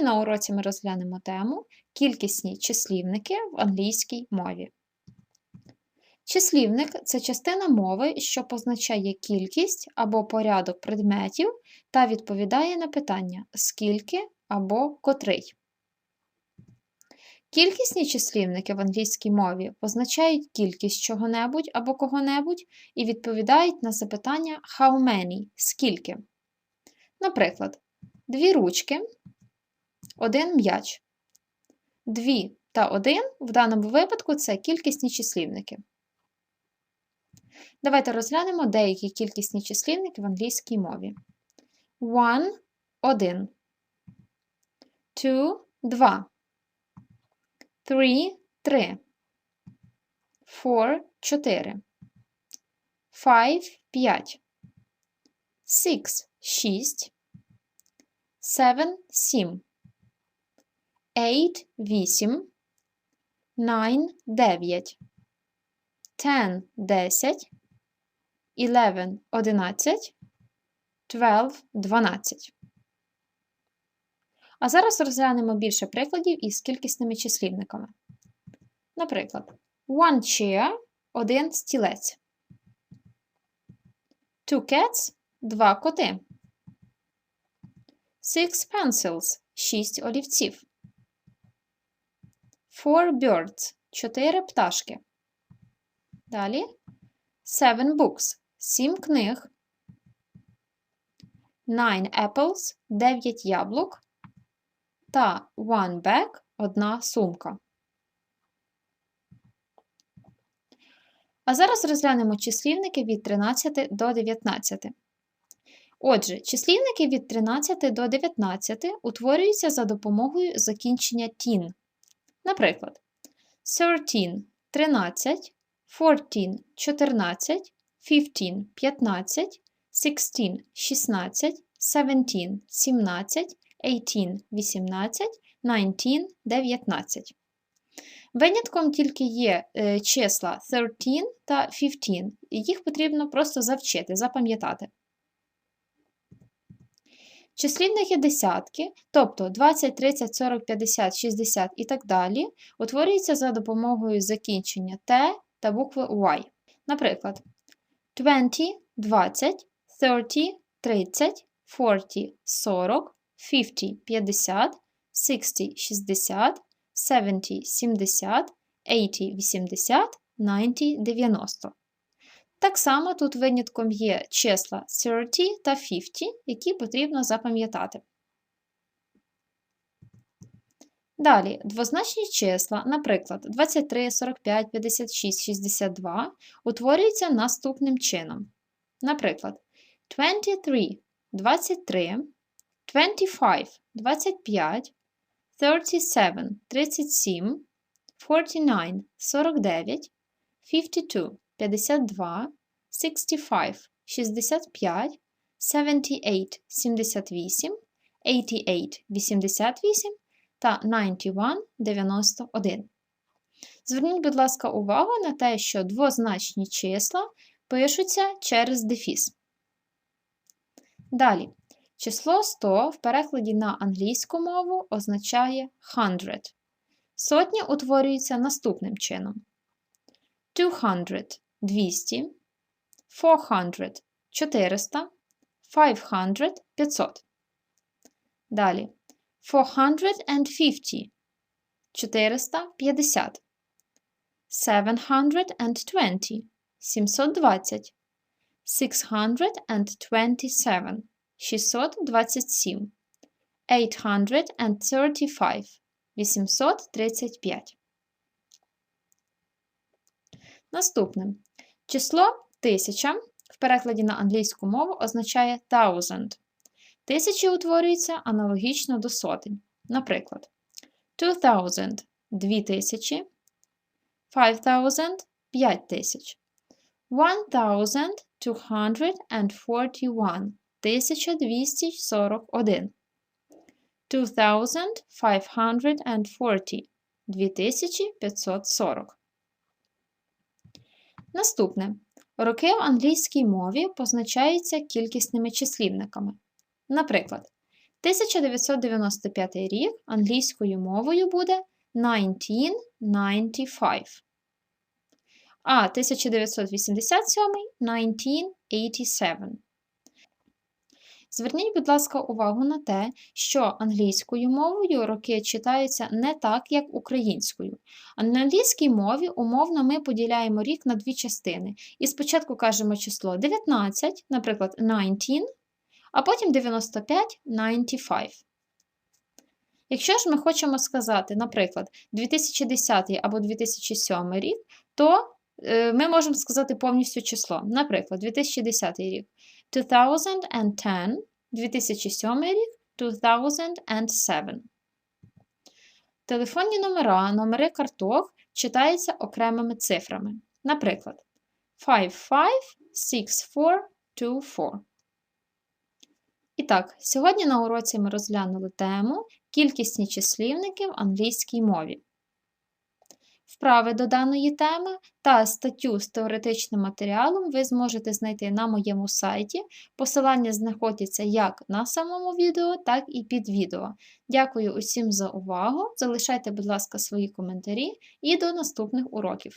На уроці ми розглянемо тему кількісні числівники в англійській мові. Числівник це частина мови, що позначає кількість або порядок предметів та відповідає на питання скільки або котрий. Кількісні числівники в англійській мові позначають кількість чого-небудь або кого-небудь і відповідають на запитання how many скільки. Наприклад, дві ручки, один м'яч. Дві та один в даному випадку це кількісні числівники. Давайте розглянемо деякі кількісні числівники в англійській мові. One – один. Two – два. Three – три. Four – чотири. Five – п'ять. Six – шість. Seven – сім. Eight – вісім. Nine – дев'ять. Ten – десять. Eleven – одинадцять. Twelve – дванадцять. А зараз розглянемо більше прикладів із кількісними числівниками. Наприклад, one chair – один стілець. Two cats – два коти. Six pencils – шість олівців. Four birds – чотири пташки. Далі seven books – сім книг. Nine apples – дев'ять яблук. Та one bag – одна сумка. А зараз розглянемо числівники від 13 до 19. Отже, числівники від 13 до 19 утворюються за допомогою закінчення тін. Наприклад, 13 – 13, 14 – 14, 15 – 15, 16 – 16, 17 – 17, 18 – 18, 19 – 19. Винятком тільки є е, числа 13 та 15, їх потрібно просто завчити, запам'ятати. Числівники десятки, тобто 20, 30, 40, 50, 60 і так далі, утворюються за допомогою закінчення Т та букви Y. Наприклад, 20 – 20, 30 – 30, 40 – 40, 50 – 50, 60 – 60, 70 – 70, 80 – 80, 90 – 90. Так само тут винятком є числа 30 та 50, які потрібно запам'ятати. Далі, двозначні числа, наприклад, 23, 45, 56, 62, утворюються наступним чином. Наприклад, 23 23, 25 25, 37 37, 49 49, 52 52, 65 65, 78 78, 88 88 та 91 91. Зверніть, будь ласка, увагу на те, що двозначні числа пишуться через дефіс. Далі. Число 100 в перекладі на англійську мову означає 100. Сотні утворюються наступним чином: 200 200, 400 400, 500 500. Далі 450 450, 720 720, 627 627, 835 835. Наступним. Число 1000 в перекладі на англійську мову означає thousand. Тисячі утворюються аналогічно до сотень. Наприклад, 2000 – 2000, 5000 – 5000, 1241 – 1241, 2540 – 2540. Наступне. Роки в англійській мові позначаються кількісними числівниками. Наприклад, 1995 рік англійською мовою буде 1995. А 1987 1987. Зверніть, будь ласка, увагу на те, що англійською мовою роки читаються не так, як українською. А на англійській мові умовно ми поділяємо рік на дві частини. І спочатку кажемо число 19, наприклад, 19, а потім 95 95. Якщо ж ми хочемо сказати, наприклад, 2010 або 2007 рік, то е, ми можемо сказати повністю число. Наприклад, 2010 рік 2010, 2007 рік 2007. Телефонні номера, номери карток читаються окремими цифрами. Наприклад, 556424. І так, сьогодні на уроці ми розглянули тему кількісні числівники в англійській мові. Вправи до даної теми та статтю з теоретичним матеріалом ви зможете знайти на моєму сайті. Посилання знаходяться як на самому відео, так і під відео. Дякую усім за увагу! Залишайте, будь ласка, свої коментарі і до наступних уроків!